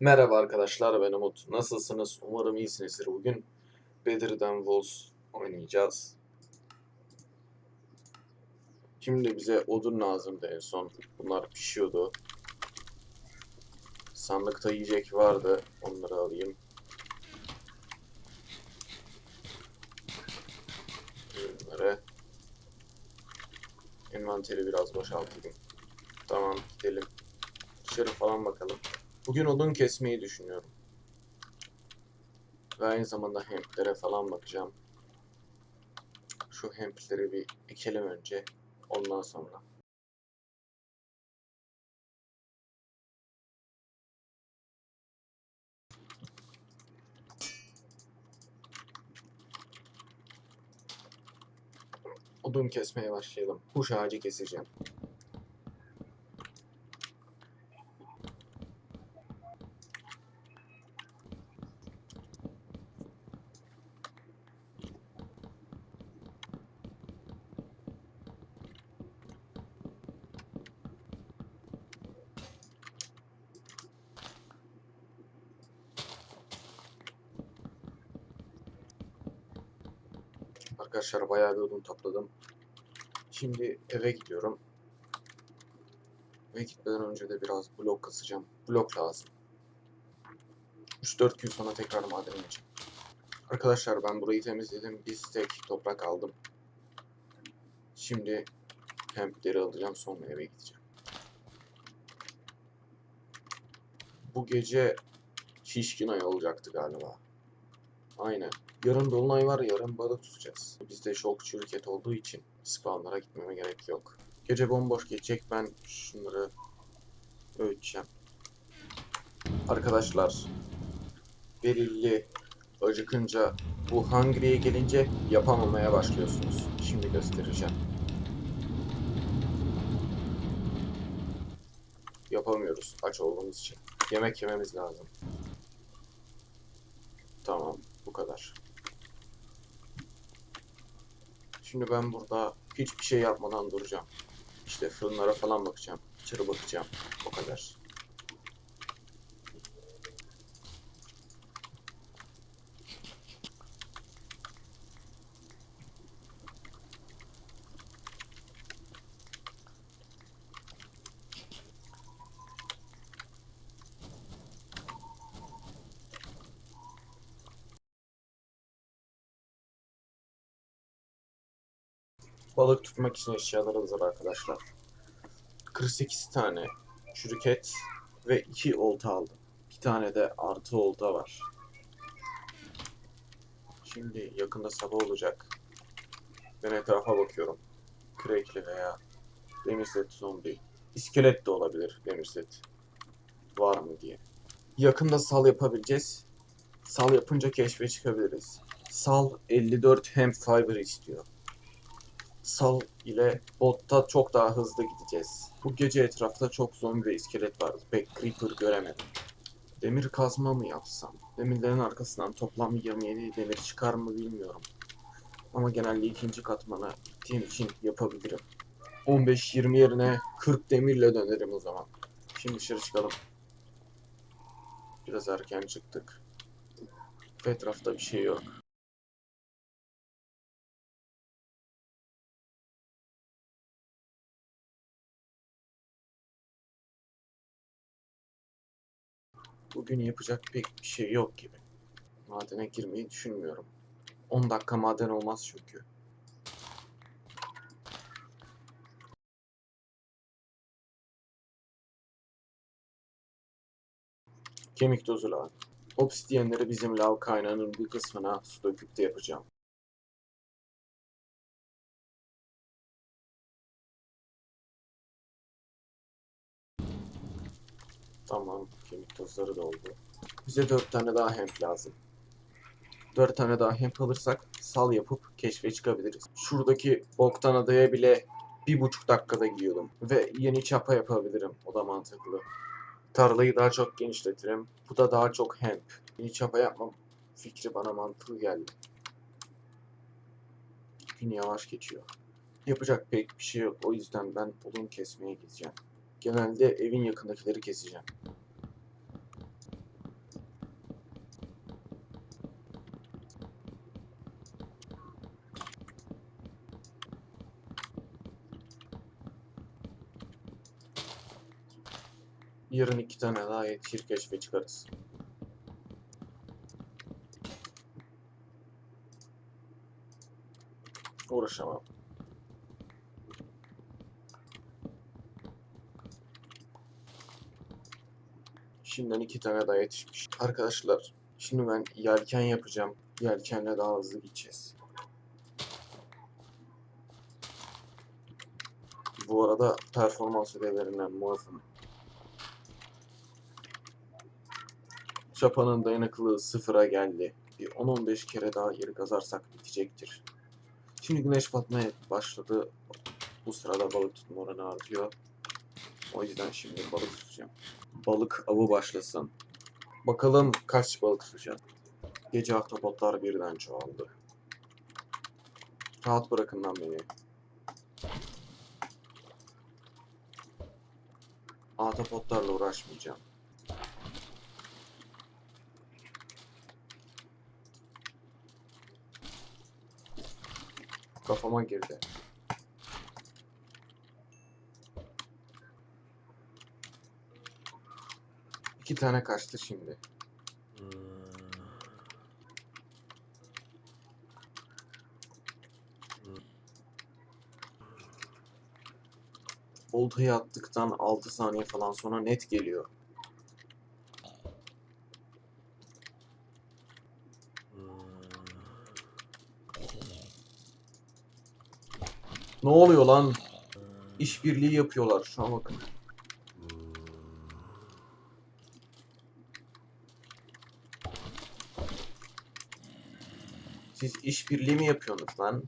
Merhaba arkadaşlar ben Umut. Nasılsınız? Umarım iyisinizdir. Bugün Bedir'den Wolves oynayacağız. Şimdi bize odun lazımdı en son. Bunlar pişiyordu. Sandıkta yiyecek vardı. Onları alayım. Bunları. Envanteri biraz boşaltayım. Tamam gidelim. Dışarı falan bakalım. Bugün odun kesmeyi düşünüyorum. Ve aynı zamanda hemplere falan bakacağım. Şu hempleri bir ekelim önce. Ondan sonra. Odun kesmeye başlayalım. Kuş ağacı keseceğim. Arkadaşlar bayağı bir odun topladım. Şimdi eve gidiyorum. Eve gitmeden önce de biraz blok kasacağım. Blok lazım. 3-4 gün sonra tekrar madene ineceğim. Arkadaşlar ben burayı temizledim. Bir tek toprak aldım. Şimdi hempleri alacağım sonra eve gideceğim. Bu gece şişkin ay olacaktı galiba. Aynen. Yarın dolunay var, yarın balık tutacağız. Bizde çok şirket olduğu için spawnlara gitmeme gerek yok. Gece bomboş geçecek, ben şunları öğüteceğim. Arkadaşlar, belirli acıkınca bu hungry'e gelince yapamamaya başlıyorsunuz. Şimdi göstereceğim. Yapamıyoruz aç olduğumuz için. Yemek yememiz lazım. Tamam, kadar. Şimdi ben burada hiçbir şey yapmadan duracağım. İşte fırınlara falan bakacağım. İçeri bakacağım. O kadar. Balık tutmak için eşyalar hazır arkadaşlar. 48 tane çürük et ve 2 olta aldım. 2 tane de artı olta var. Şimdi yakında sabah olacak. Ben etrafa bakıyorum. Kürekli veya demir set zombi. İskelet de olabilir demir set. Var mı diye. Yakında sal yapabileceğiz. Sal yapınca keşfe çıkabiliriz. Sal 54 hem fiber istiyor. Sal ile botta çok daha hızlı gideceğiz. Bu gece etrafta çok zombi ve iskelet vardı. Pek creeper göremedim. Demir kazma mı yapsam? Demirlerin arkasından toplam 27 demir çıkar mı bilmiyorum. Ama genelde ikinci katmana gittiğim için yapabilirim. 15-20 yerine 40 demirle dönerim o zaman. Şimdi dışarı çıkalım. Biraz erken çıktık. Etrafta bir şey yok. Bugün yapacak pek bir şey yok gibi. Madene girmeyi düşünmüyorum. 10 dakika maden olmaz çünkü. Kemik tozu lazım. Obsidiyenleri bizim lav kaynağının bir kısmına su döküp de yapacağım. Tamam, kemik tozları da oldu. Bize dört tane daha hemp lazım. Dört tane daha hemp alırsak sal yapıp keşfe çıkabiliriz. Şuradaki boktan adaya bile bir buçuk dakikada gidiyordum. Ve yeni çapa yapabilirim. O da mantıklı. Tarlayı daha çok genişletirim. Bu da daha çok hemp. Yeni çapa yapmam fikri bana mantıklı geldi. Gün yavaş geçiyor. Yapacak pek bir şey yok. O yüzden ben odun kesmeye gideceğim. Genelde evin yakındakileri keseceğim. Yarın iki tane daha yetişir keşfe çıkarız. Uğraşamam. Şimdiden iki tane daha yetişmiş. Arkadaşlar şimdi ben yelken yapacağım. Yelkenle daha hızlı gideceğiz. Bu arada performans ödevlerinden muafım. Çapanın dayanıklılığı sıfıra geldi. Bir 10-15 kere daha geri kazarsak bitecektir. Şimdi güneş batmaya başladı. Bu sırada balık tutma oranı artıyor. O yüzden şimdi balık tutacağım. Balık avı başlasın. Bakalım kaç balık tutacağım. Gece ahtapotlar birden çoğaldı. Rahat bırakın lan beni. Ahtapotlarla uğraşmayacağım. Kafama girdi. İki tane kaçtı şimdi. Oltayı attıktan 6 saniye falan sonra net geliyor. Ne oluyor lan? İşbirliği yapıyorlar. Şuna bakın. Siz işbirliği mi yapıyorsunuz lan?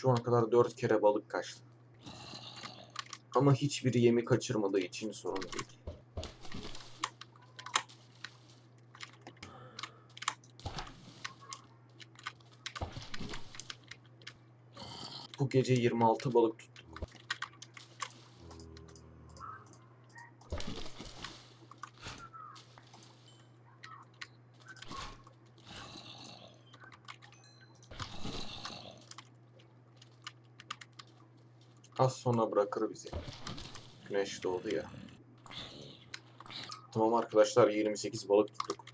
Şu ana kadar 4 kere balık kaçtı. Ama hiçbiri yemi kaçırmadığı için sorun değil. Bu gece 26 balık tuttuk. Az sonra bırakır bizi. Güneş doğdu ya. Tamam arkadaşlar 28 balık tuttuk.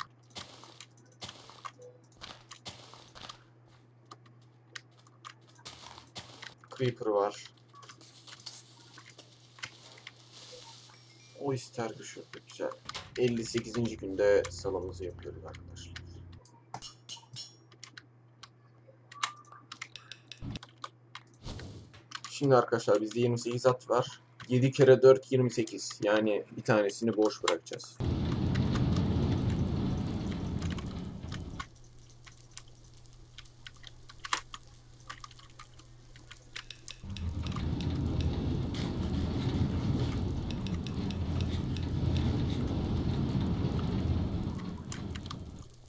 Creeper var. O ister düşürdü güzel. 58. günde salamızı yapıyoruz arkadaşlar. Şimdi arkadaşlar bizde 28 at var. 7 kere 4 28. Yani bir tanesini boş bırakacağız.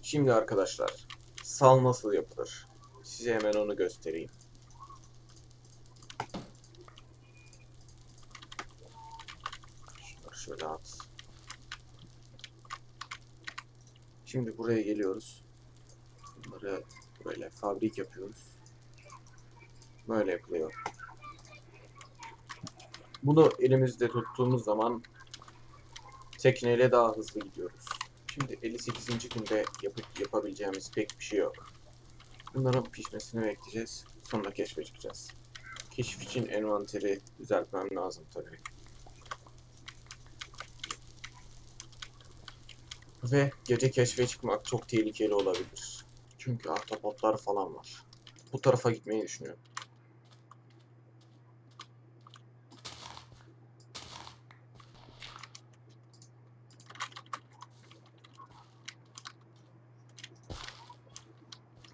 Şimdi arkadaşlar sal nasıl yapılır? Size hemen onu göstereyim. Şunları şöyle at. Şimdi buraya geliyoruz. Bunları böyle fabrik yapıyoruz. Böyle yapılıyor. Bunu elimizde tuttuğumuz zaman tekneyle daha hızlı gidiyoruz. Şimdi 58. günde yapıp yapabileceğimiz pek bir şey yok. Bunların pişmesini bekleyeceğiz. Sonra keşfe çıkacağız. Keşif için envanteri düzeltmem lazım tabii. Ve gece keşfe çıkmak çok tehlikeli olabilir. Çünkü ahtapotlar falan var. Bu tarafa gitmeyi düşünüyorum.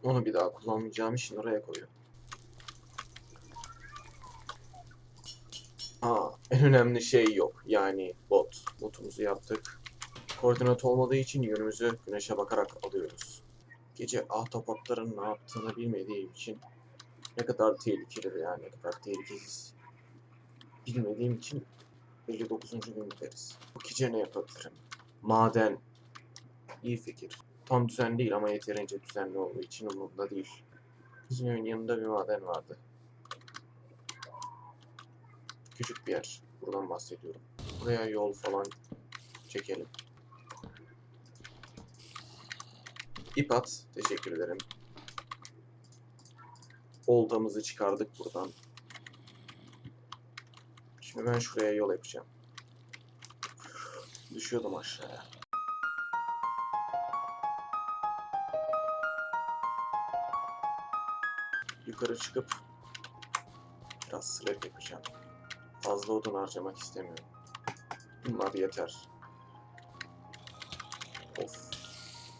Onu bir daha kullanmayacağım için oraya koyuyorum. Aa, en önemli şey yok. Yani bot. Botumuzu yaptık. Koordinat olmadığı için yönümüzü güneşe bakarak alıyoruz. Gece ahtapotların ne yaptığını bilmediğim için ne kadar tehlikeli veya ne kadar tehlikesiz bilmediğim için 59. gün gideriz. Bu gece ne yapabilirim? Maden. İyi fikir. Tam düzenli değil ama yeterince düzenli olduğu için umurumda değil. Bizim evin yanında bir maden vardı. Küçük bir yer. Buradan bahsediyorum. Buraya yol falan çekelim. İp at. Teşekkür ederim. Oltamızı çıkardık buradan. Şimdi ben şuraya yol yapacağım. Düşüyordum aşağıya. Yukarı çıkıp biraz slab yapacağım. Fazla odun harcamak istemiyorum. Bunlar yeter. Of.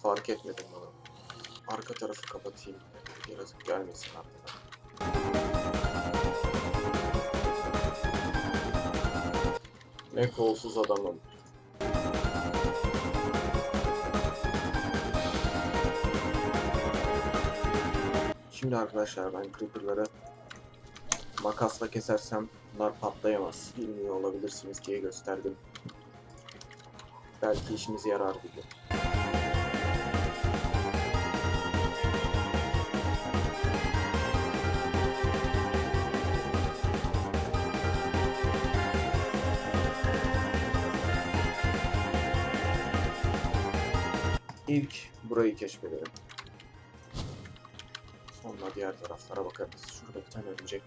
Fark etmedim bunu. Arka tarafı kapatayım. Yaratık gelmesin arkadan. Ne kolsuz adamım. Şimdi arkadaşlar ben creeper'ları makasla kesersem bunlar patlayamaz. Bilmiyor olabilirsiniz diye gösterdim. Belki işimize yarar gibi. İlk burayı keşfedelim. Sonra diğer taraflara bakarız. Şurada bir tane örümcek.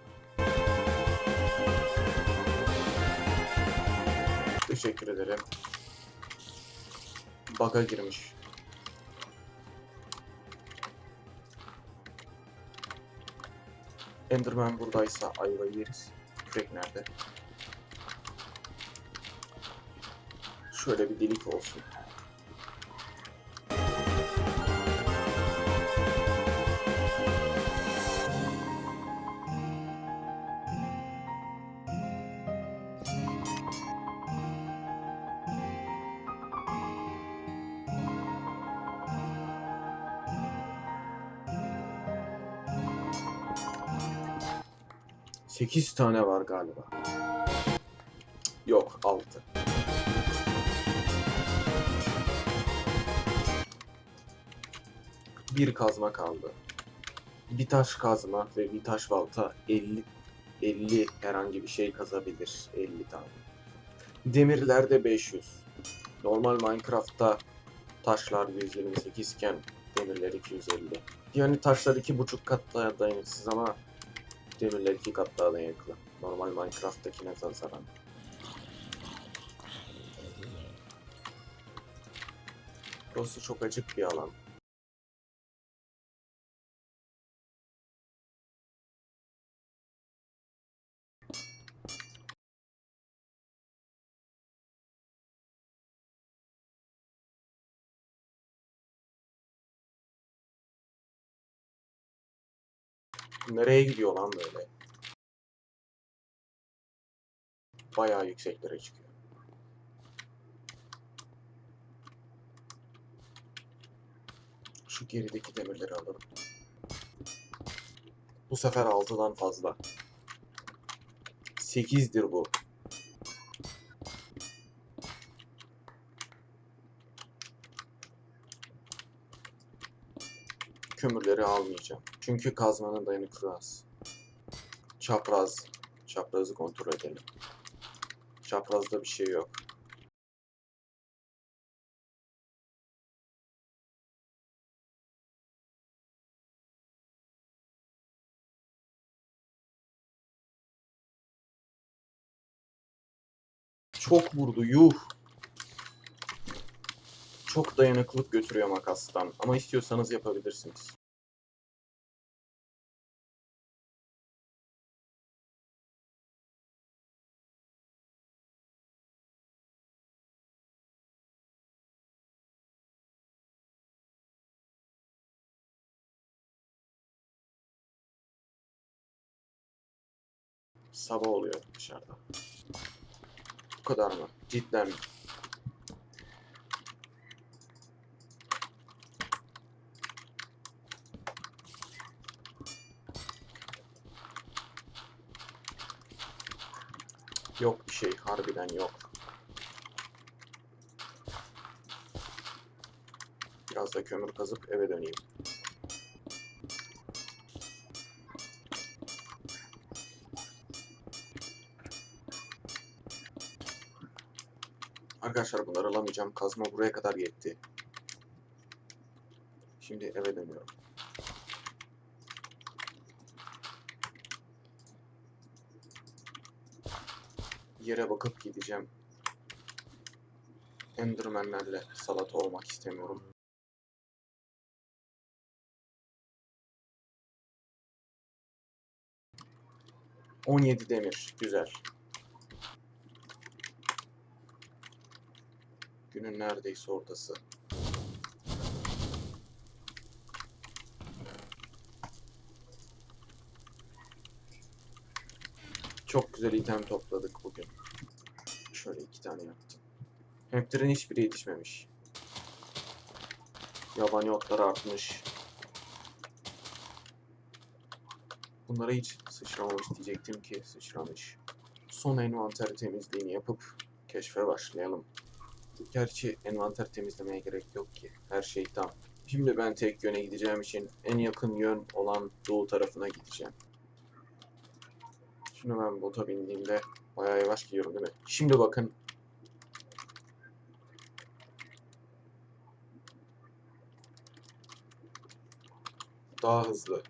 Teşekkür ederim. Bug'a girmiş. Enderman buradaysa ayvayı yeriz. Kürek nerede? Şöyle bir delik olsun. Sekiz tane var galiba. Yok, altı. Bir kazma kaldı. Bir taş kazma ve bir taş balta 50 50 herhangi bir şey kazabilir. 50 tane. Demirlerde 500. Normal Minecraft'ta taşlar 128 iken demirler 250. Yani taşlar iki buçuk kat daha dayanıksız ama demirler iki kat daha dayanıklı. Normal Minecraft'takine nazaran. Burası çok acık bir alan. Nereye gidiyor lan böyle? Bayağı yükseklere çıkıyor. Şu gerideki demirleri alalım. Bu sefer 6'dan fazla. 8'dir bu. Kömürleri almayacağım. Çünkü kazmanın dayanıklılığı az. Çapraz. Çaprazı kontrol edelim. Çaprazda bir şey yok. Çok vurdu yuh. Çok dayanıklılık götürüyor makastan ama istiyorsanız yapabilirsiniz. Sabah oluyor dışarıda. Bu kadar mı? Cidden mi? Yok bir şey harbiden yok. Biraz da kömür kazıp eve döneyim. Arkadaşlar bunları alamayacağım. Kazma buraya kadar yetti. Şimdi eve dönüyorum. Yere bakıp gideceğim. Enderman'lerle salata olmak istemiyorum. On yedi demir. Güzel. Günün neredeyse ortası. Çok güzel item topladık bugün. Şöyle iki tane yaptım. Hemplerin hiçbiri yetişmemiş. Yabani otlar artmış. Bunlara hiç sıçramamış diyecektim ki sıçramış. Son envanter temizliğini yapıp keşfe başlayalım. Gerçi envanter temizlemeye gerek yok ki. Her şey tam. Şimdi ben tek yöne gideceğim için en yakın yön olan doğu tarafına gideceğim. Şimdi ben bota bindiğimde bayağı yavaş gidiyorum değil mi? Şimdi bakın. Daha hızlı.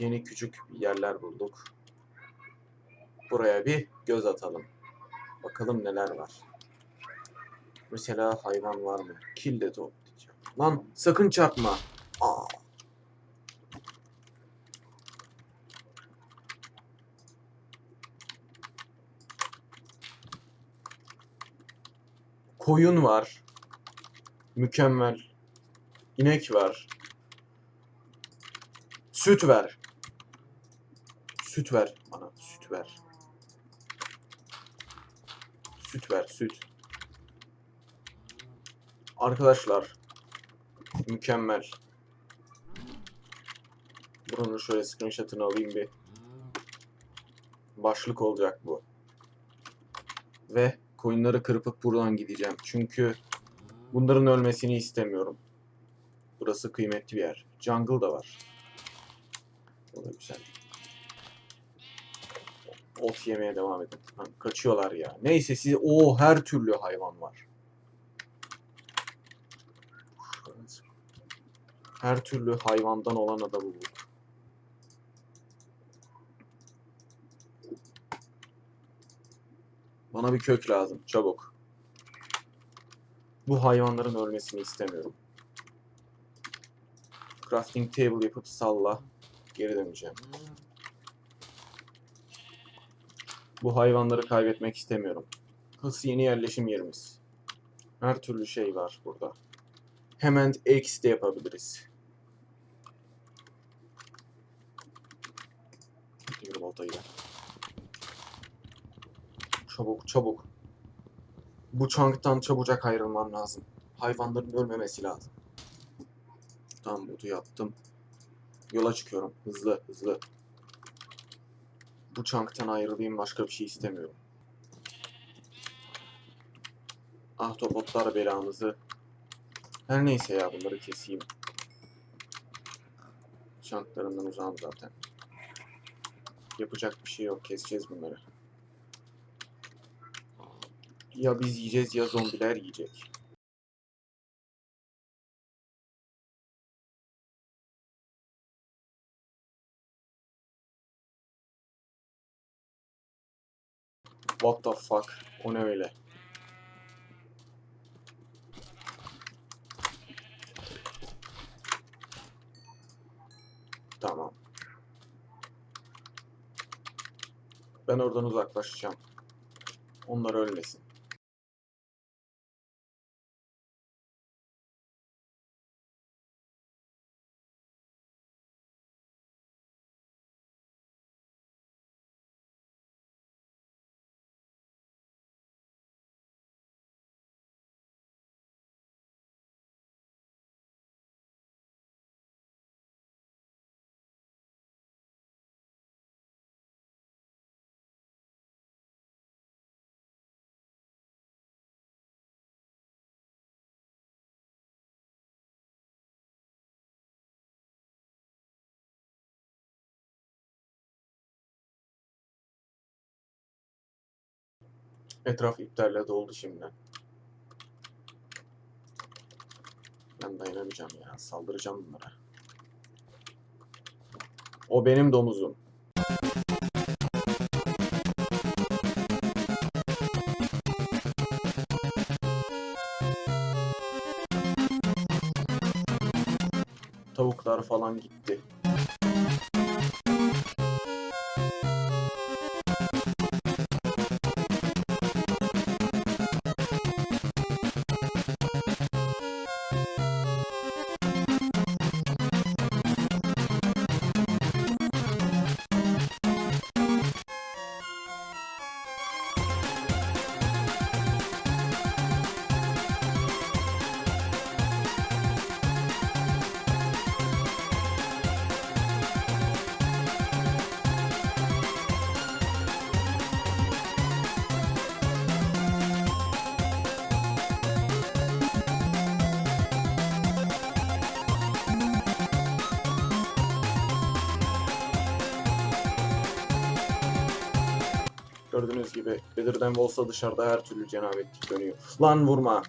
Yeni küçük yerler bulduk. Buraya bir göz atalım. Bakalım neler var. Mesela hayvan var mı? Kill de toplayacağım. Lan sakın çarpma. Aa. Koyun var. Mükemmel. İnek var. Süt ver. Süt ver bana. Süt ver. Süt ver. Süt. Arkadaşlar. Mükemmel. Buranın şöyle screenshot'ını alayım bir. Başlık olacak bu. Ve koyunları kırpıp buradan gideceğim. Çünkü bunların ölmesini istemiyorum. Burası kıymetli bir yer. Jungle da var. O da güzel. Ot yemeye devam edin. Kaçıyorlar ya. Neyse size o her türlü hayvan var. Her türlü hayvandan olan adamı bulduk. Bana bir kök lazım. Çabuk. Bu hayvanların ölmesini istemiyorum. Crafting table yapıp salla. Geri döneceğim. Bu hayvanları kaybetmek istemiyorum. Burası yeni yerleşim yerimiz. Her türlü şey var burada. Hemen X de yapabiliriz. Bir baltayla. Çabuk çabuk. Bu çanktan çabucak ayrılmam lazım. Hayvanların ölmemesi lazım. Tam budu yaptım. Yola çıkıyorum. Hızlı hızlı. Bu çanktan ayrılayım başka bir şey istemiyorum. Ahtapotlar belamızı. Her neyse ya bunları keseyim. Çanklarından uzağım zaten. Yapacak bir şey yok. Keseceğiz bunları. Ya biz yiyeceğiz ya zombiler yiyecek. What the fuck? O ne öyle? Tamam. Ben oradan uzaklaşacağım. Onlar ölmesin. Etraf iptalle doldu şimdi. Ben dayanamayacağım ya. Saldıracağım bunlara. O benim domuzum. Tavuklar falan gitti. Gördüğünüz gibi Belirden Wolves'a dışarıda her türlü cenabetlik dönüyor. Lan vurma.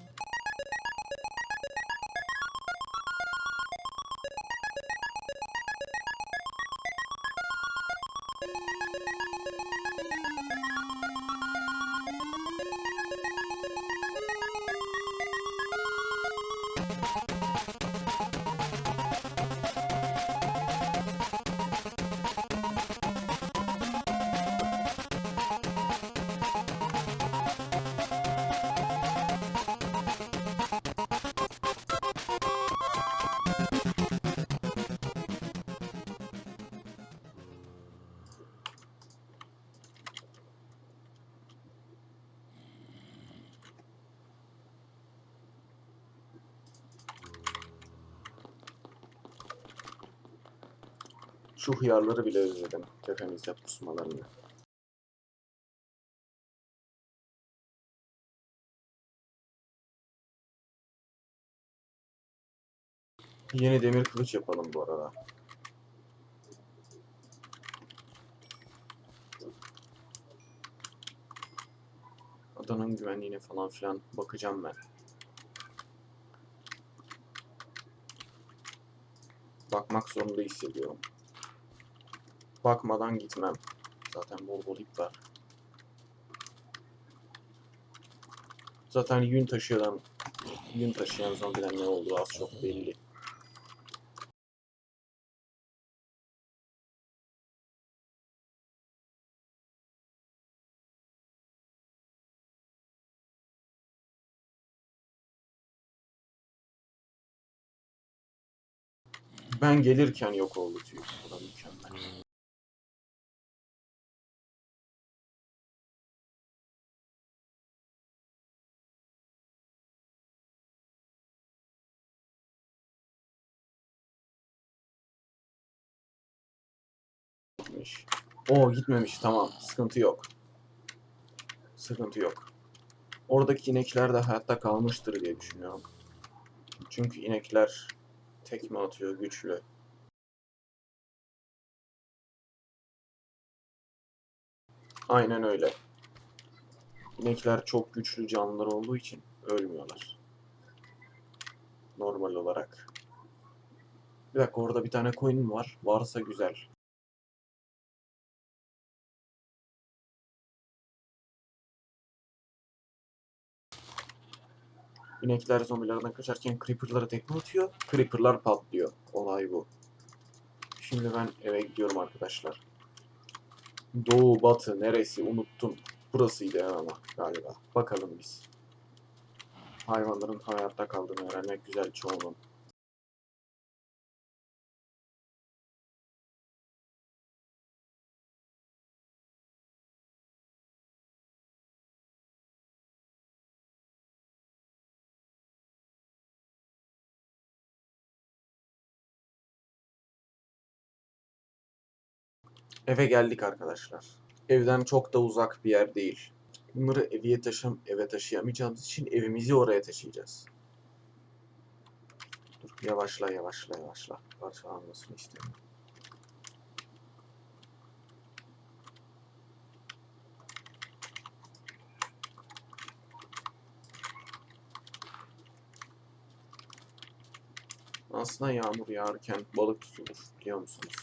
Şu hıyarları bile özledim. Tepemizde pusmalarını. Yeni demir kılıç yapalım bu arada. Adanın güvenliğine falan filan bakacağım ben. Bakmak zorunda hissediyorum. Bakmadan gitmem. Zaten bol bol ip var. Zaten yün taşıyan yün taşıyan zombiler ne olduğu az çok belli. Ben gelirken yok oldu tüy. Bu da mükemmel. Oo gitmemiş tamam sıkıntı yok. Sıkıntı yok. Oradaki inekler de hayatta kalmıştır diye düşünüyorum. Çünkü inekler tekme atıyor güçlü. Aynen öyle. İnekler çok güçlü canlılar olduğu için ölmüyorlar. Normal olarak. Bir dakika orada bir tane coin var. Varsa güzel. İnekler zombilerden kaçarken creeper'lara tekme atıyor. Creeper'lar patlıyor. Olay bu. Şimdi ben eve gidiyorum arkadaşlar. Doğu, batı, neresi unuttum. Burasıydı ama galiba. Bakalım biz. Hayvanların hayatta kaldığını öğrenmek güzel çoğunun. Eve geldik arkadaşlar. Evden çok da uzak bir yer değil. Bunları eviye taşım, eve taşıyamayacağımız için evimizi oraya taşıyacağız. Dur, yavaşla yavaşla yavaşla. Parçalanmasını istemiyorum. Aslında yağmur yağarken balık tutulur biliyor musunuz?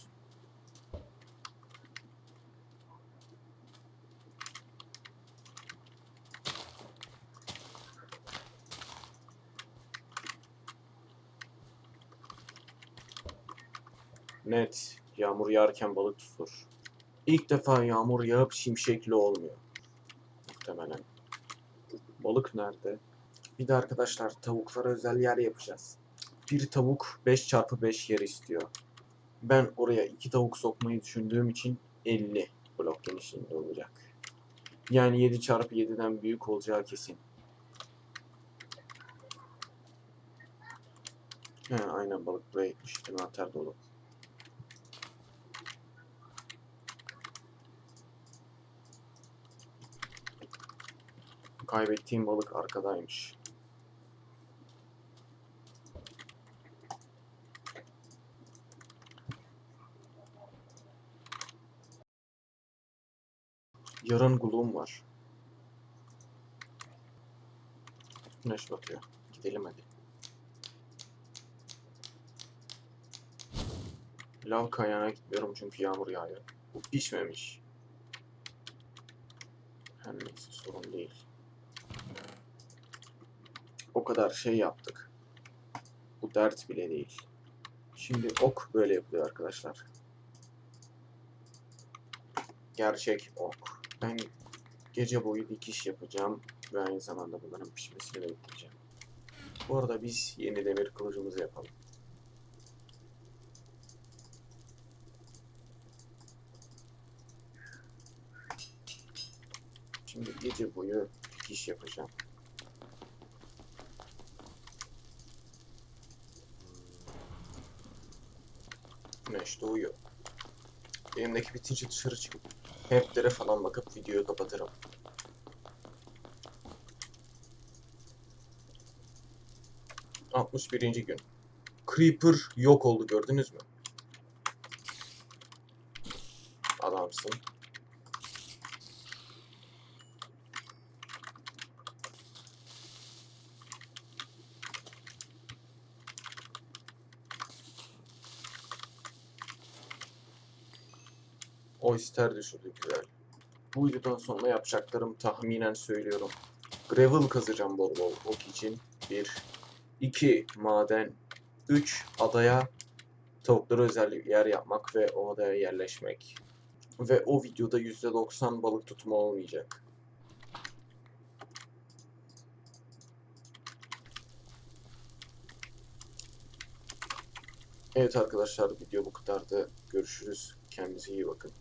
Net. Yağmur yağarken balık tutulur. İlk defa yağmur yağıp şimşekli olmuyor. Muhtemelen. Balık nerede? Bir de arkadaşlar tavuklara özel yer yapacağız. Bir tavuk 5x5 yer istiyor. Ben oraya iki tavuk sokmayı düşündüğüm için 50 blok genişliğinde olacak. Yani 7 çarpı 7'den büyük olacağı kesin. He, aynen balık buraya gitmiş. Envanter dolu. Kaybettiğim balık arkadaymış. Yarın gulum var. Güneş batıyor. Gidelim hadi. Lav kayağına gitmiyorum çünkü yağmur yağıyor. Bu pişmemiş. Her neyse sorun değil. O kadar şey yaptık. Bu dert bile değil. Şimdi ok böyle yapılıyor arkadaşlar. Gerçek ok. Ben gece boyu dikiş yapacağım ve aynı zamanda bunların pişmesini bekleyeceğim. Bu arada biz yeni demir kılıcımızı yapalım. Şimdi gece boyu dikiş yapacağım. Güneş doğuyor. Elimdeki bitince dışarı çıkıp maplere falan bakıp videoyu kapatırım. Altmış birinci gün. Creeper yok oldu gördünüz mü? Adamsın. O ister düşürdü güzel. Bu videodan sonra yapacaklarım tahminen söylüyorum. Gravel kazacağım bol bol ok için. 1 2 maden 3 adaya tavuklara özel yer yapmak ve o adaya yerleşmek. Ve o videoda %90 balık tutma olmayacak. Evet arkadaşlar video bu kadardı. Görüşürüz. Kendinize iyi bakın.